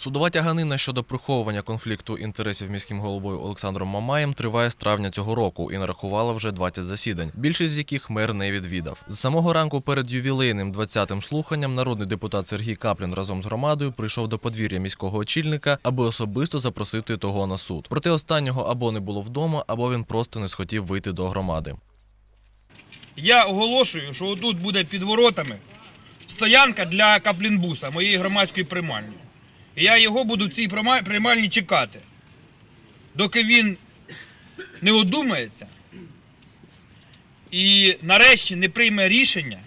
Судова тяганина щодо приховування конфлікту інтересів міським головою Олександром Мамаєм триває з травня цього року і нарахувала вже 20 засідань, більшість з яких мер не відвідав. З самого ранку перед ювілейним 20-тим слуханням народний депутат Сергій Каплін разом з громадою прийшов до подвір'я міського очільника, аби особисто запросити того на суд. Проте останнього або не було вдома, або він просто не схотів вийти до громади. Я оголошую, що тут буде під воротами стоянка для каплінбуса, моєї громадської приймальні. Я його буду в цій прийма- приймальні чекати, доки він не одумається і нарешті не прийме рішення,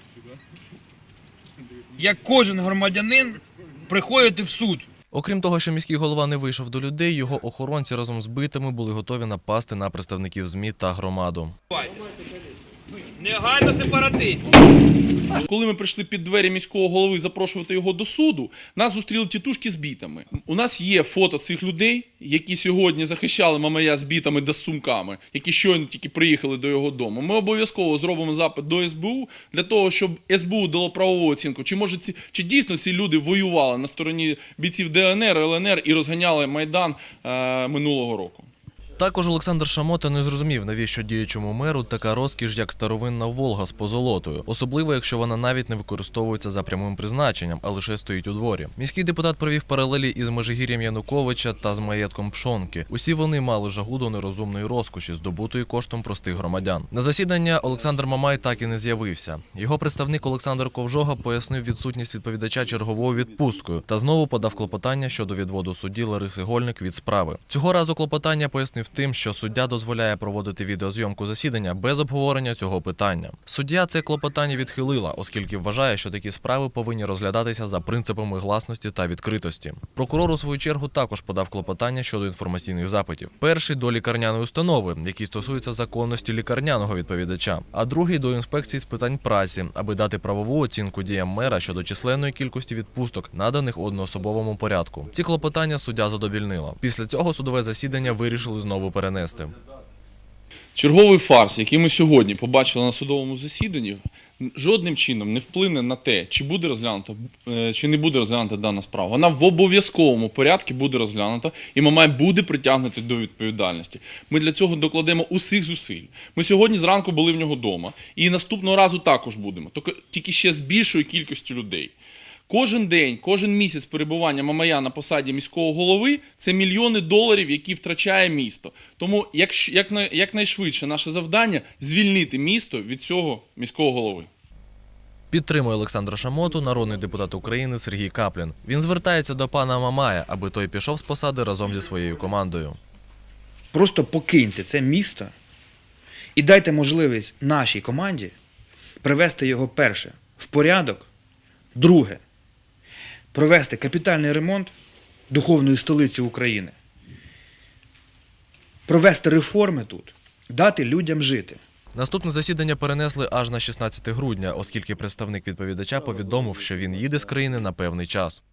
як кожен громадянин приходити в суд. Окрім того, що міський голова не вийшов до людей, його охоронці разом з битими були готові напасти на представників ЗМІ та громаду. Негайно сепаратист. Коли ми прийшли під двері міського голови запрошувати його до суду, нас зустріли тітушки з бітами. У нас є фото цих людей, які сьогодні захищали мамая з бітами та сумками, які щойно тільки приїхали до його дому. Ми обов'язково зробимо запит до СБУ для того, щоб СБУ дало правову оцінку. Чи може ці чи дійсно ці люди воювали на стороні бійців ДНР, ЛНР і розганяли майдан е, минулого року? Також Олександр Шамота не зрозумів, навіщо діючому меру така розкіш, як старовинна Волга з позолотою, особливо якщо вона навіть не використовується за прямим призначенням, а лише стоїть у дворі. Міський депутат провів паралелі із Межигір'ям Януковича та з маєтком Пшонки. Усі вони мали жагу до нерозумної розкоші, здобутої коштом простих громадян. На засідання Олександр Мамай так і не з'явився. Його представник Олександр Ковжога пояснив відсутність відповідача черговою відпусткою та знову подав клопотання щодо відводу судді Лариси Гольник від справи. Цього разу клопотання пояснив тим, що суддя дозволяє проводити відеозйомку засідання без обговорення цього питання. Суддя це клопотання відхилила, оскільки вважає, що такі справи повинні розглядатися за принципами гласності та відкритості. Прокурор у свою чергу також подав клопотання щодо інформаційних запитів. Перший до лікарняної установи, який стосується законності лікарняного відповідача, а другий до інспекції з питань праці, аби дати правову оцінку діям мера щодо численної кількості відпусток, наданих одноособовому порядку. Ці клопотання суддя задовільнила. Після цього судове засідання вирішили знову перенести. Черговий фарс, який ми сьогодні побачили на судовому засіданні, жодним чином не вплине на те, чи буде розглянута, е, чи не буде розглянута дана справа. Вона в обов'язковому порядку буде розглянута, і Мамай буде притягнути до відповідальності. Ми для цього докладемо усіх зусиль. Ми сьогодні зранку були в нього вдома, і наступного разу також будемо, тільки ще з більшою кількістю людей. Кожен день, кожен місяць перебування Мамая на посаді міського голови це мільйони доларів, які втрачає місто. Тому як, як, якнайшвидше наше завдання звільнити місто від цього міського голови. Підтримує Олександра Шамоту народний депутат України Сергій Каплін. Він звертається до пана Мамая, аби той пішов з посади разом зі своєю командою. Просто покиньте це місто і дайте можливість нашій команді привести його перше в порядок, друге провести капітальний ремонт духовної столиці України, провести реформи тут, дати людям жити. Наступне засідання перенесли аж на 16 грудня, оскільки представник відповідача повідомив, що він їде з країни на певний час.